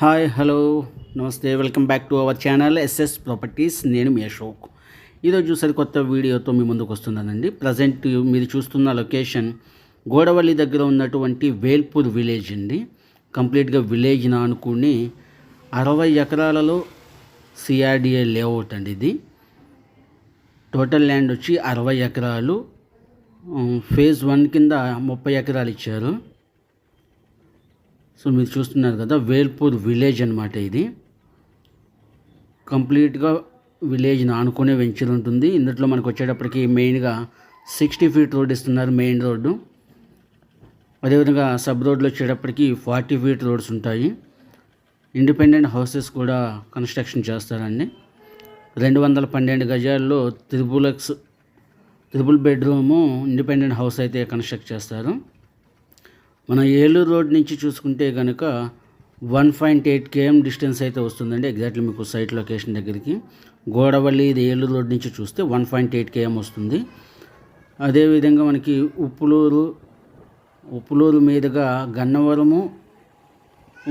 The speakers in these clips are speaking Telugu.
హాయ్ హలో నమస్తే welcome back to our channel SS Properties. నేను మీ అశోక్. ఈరోజు సరికొత్త వీడియోతో మీ ముందుకు వస్తున్నానండి. ప్రజెంట్ మీరు చూస్తున్న లొకేషన్ గోడవల్లి దగ్గర ఉన్నటువంటి వేల్పూర్ విలేజ్ అండి. కంప్లీట్గా విలేజ్ అనుకుని అరవై ఎకరాలలో సిఆర్డిఏ లేఅవుట్ అండి ఇది. టోటల్ ల్యాండ్ వచ్చి అరవై ఎకరాలు. ఫేజ్ వన్ కింద ముప్పై ఎకరాలు ఇచ్చారు. సో మీరు చూస్తున్నారు కదా వేల్పూర్ విలేజ్ అనమాట ఇది. కంప్లీట్గా విలేజ్ ఆనుకునే వెంచర్ ఉంటుంది. ఇందులో మనకు వచ్చేటప్పటికి మెయిన్గా సిక్స్టీ ఫీట్ రోడ్ ఇస్తున్నారు మెయిన్ రోడ్డు. అదేవిధంగా సబ్ రోడ్లు వచ్చేటప్పటికి ఫార్టీ ఫీట్ రోడ్స్ ఉంటాయి. ఇండిపెండెంట్ హౌసెస్ కూడా కన్స్ట్రక్షన్ చేస్తారండి. రెండు వందల పన్నెండు గజాల్లో triple X triple bedroom independent house అయితే కన్స్ట్రక్ట్ చేస్తారు. మన ఏలూరు రోడ్ నుంచి చూసుకుంటే కనుక one point eight KM distance అయితే వస్తుందండి ఎగ్జాక్ట్లీ మీకు సైట్ లొకేషన్ దగ్గరికి. గోడవల్లి ఇది ఏలూరు రోడ్ నుంచి చూస్తే వన్ పాయింట్ ఎయిట్ కేఎం వస్తుంది. అదేవిధంగా మనకి ఉప్పులూరు ఉప్పులూరు మీదుగా గన్నవరము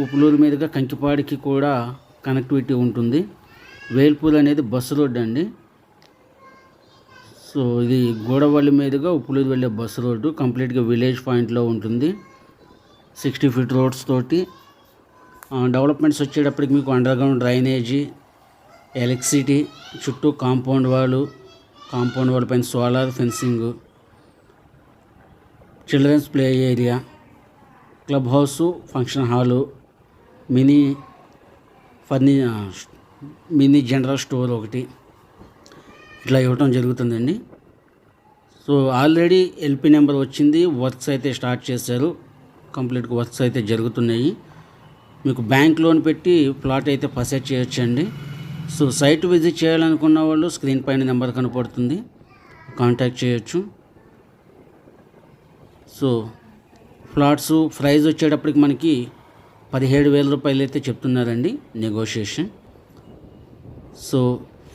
ఉప్పులూరు మీదుగా కంకిపాడికి కూడా కనెక్టివిటీ ఉంటుంది. వేల్పూర్ అనేది బస్సు రోడ్ అండి. సో ఇది గోడవల్లి మీదుగా ఉప్పులూరు వెళ్ళే బస్సు రోడ్డు కంప్లీట్గా విలేజ్ పాయింట్లో ఉంటుంది. సిక్స్టీ ఫీట్ రోడ్స్ తోటి డెవలప్మెంట్స్ వచ్చేటప్పటికి మీకు అండర్ గ్రౌండ్ డ్రైనేజీ ఎలక్ట్రిసిటీ చుట్టూ కాంపౌండ్ వాళ్ళు కాంపౌండ్ వాళ్ళ పైన solar fencing children's play area club house function hall mini ఫర్ని mini general store ఒకటి. ఇట్లా ఇవ్వటం జరుగుతుందండి. సో ఆల్రెడీ ఎల్పి నెంబర్ వచ్చింది వర్క్స్ అయితే స్టార్ట్ చేశారు. కంప్లీట్గా వర్క్స్ అయితే జరుగుతున్నాయి. మీకు బ్యాంక్ లోన్ పెట్టి ప్లాట్ అయితే పర్చేజ్ చేయొచ్చండి. సో సైట్ విజిట్ చేయాలనుకున్న వాళ్ళు స్క్రీన్ పైన నెంబర్ కనపడుతుంది. కాంటాక్ట్ చేయొచ్చు. సో ప్లాట్స్ ప్రైజ్ వచ్చేటప్పటికి మనకి పదిహేడు వేల రూపాయలు అయితే చెప్తున్నారండి negotiation. So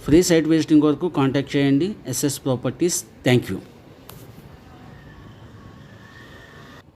free site visiting వరకు కాంటాక్ట్ చేయండి. SS Properties thank you